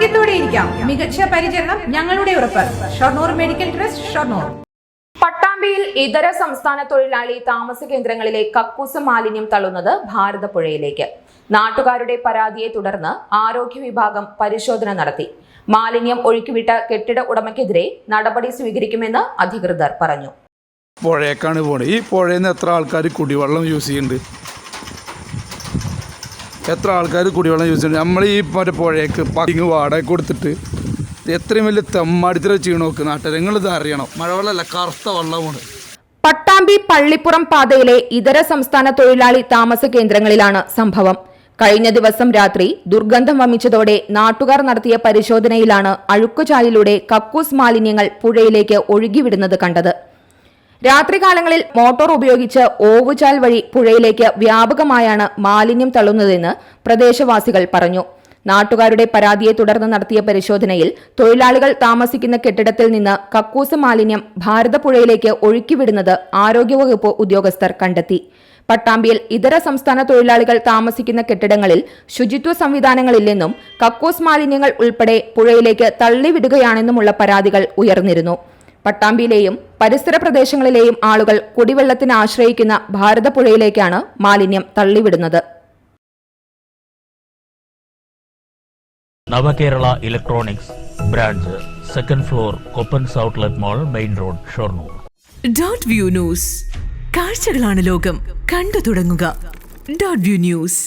ആരോഗ്യത്തോടെ ഇരിക്കാം. മികച്ച പരിചരണം ഞങ്ങളുടെ ഉറപ്പ്. Shoranur medical trust Shoranur. പട്ടാമ്പിയിൽ ഇതര സംസ്ഥാന തൊഴിലാളി താമസ കേന്ദ്രങ്ങളിലെ കക്കൂസ മാലിന്യം തള്ളുന്നത് ഭാരതപ്പുഴയിലേക്ക് നാട്ടുകാരുടെ പരാതിയെ തുടർന്ന് ആരോഗ്യ വിഭാഗം പരിശോധന നടത്തി. മാലിന്യം ഒഴുക്കിവിട്ട കെട്ടിട ഉടമയ്ക്കെതിരെ നടപടി സ്വീകരിക്കുമെന്ന് അധികൃതർ പറഞ്ഞു. പുഴയേക്കാണ് പോണത്. ഈ പുഴയിൽ നിന്ന് എത്ര ആൾക്കാർ കുടിവെള്ളം യൂസ് ചെയ്യുന്നുണ്ട്? എത്ര ആൾക്കാർ കുടിവെള്ളം യൂസ് ചെയ്യുന്നത് നമ്മൾ ഈ മറ്റേ പുഴയ്ക്ക് പക്കിങ് വാടക കൊടുത്തിട്ട് എത്രയും വലിയ തെമ്മാടിത്തര ചെയ്യണം നോക്ക് നാട്ടുകാർ നിങ്ങളിത് അറിയണം. മഴവെള്ളമല്ല കറുത്ത വെള്ളമാണ്. പട്ടാമ്പി പള്ളിപ്പുറം പാതയിലെ ഇതര സംസ്ഥാന തൊഴിലാളി താമസ കേന്ദ്രങ്ങളിലാണ് സംഭവം. കഴിഞ്ഞ ദിവസം രാത്രി ദുർഗന്ധം വമിച്ചതോടെ നാട്ടുകാർ നടത്തിയ പരിശോധനയിലാണ് അഴുക്കുചാലിലൂടെ കക്കൂസ് മാലിന്യങ്ങൾ പുഴയിലേക്ക് ഒഴുകിവിടുന്നത് കണ്ടത്. രാത്രികാലങ്ങളിൽ മോട്ടോർ ഉപയോഗിച്ച് ഓവുചാൽ വഴി പുഴയിലേക്ക് വ്യാപകമായാണ് മാലിന്യം തള്ളുന്നതെന്ന് പ്രദേശവാസികൾ പറഞ്ഞു. നാട്ടുകാരുടെ പരാതിയെ തുടർന്ന് നടത്തിയ പരിശോധനയിൽ തൊഴിലാളികൾ താമസിക്കുന്ന കെട്ടിടത്തിൽ നിന്ന് കക്കൂസ് മാലിന്യം ഭാരതപ്പുഴയിലേക്ക് ഒഴുക്കിവിടുന്നത് ആരോഗ്യവകുപ്പ് ഉദ്യോഗസ്ഥർ കണ്ടെത്തി. പട്ടാമ്പിയിൽ ഇതര സംസ്ഥാന തൊഴിലാളികൾ താമസിക്കുന്ന കെട്ടിടങ്ങളിൽ ശുചിത്വ സംവിധാനങ്ങളില്ലെന്നും കക്കൂസ് മാലിന്യങ്ങൾ ഉൾപ്പെടെ പുഴയിലേക്ക് തള്ളിവിടുകയാണെന്നുമുള്ള പരാതികൾ ഉയർന്നിരുന്നു. പട്ടാമ്പിയിലെയും പരിസര പ്രദേശങ്ങളിലെയും ആളുകൾ കുടിവെള്ളത്തിന് ആശ്രയിക്കുന്ന ഭാരതപ്പുഴയിലേക്കാണ് മാലിന്യം തള്ളിവിടുന്നത്. Navakerala electronics branch second floor Koppans outlet mall main road Shoranur. Dot view news. കാഴ്ചകളാണ് ലോകം. കണ്ടു തുടങ്ങുക. Dot view news.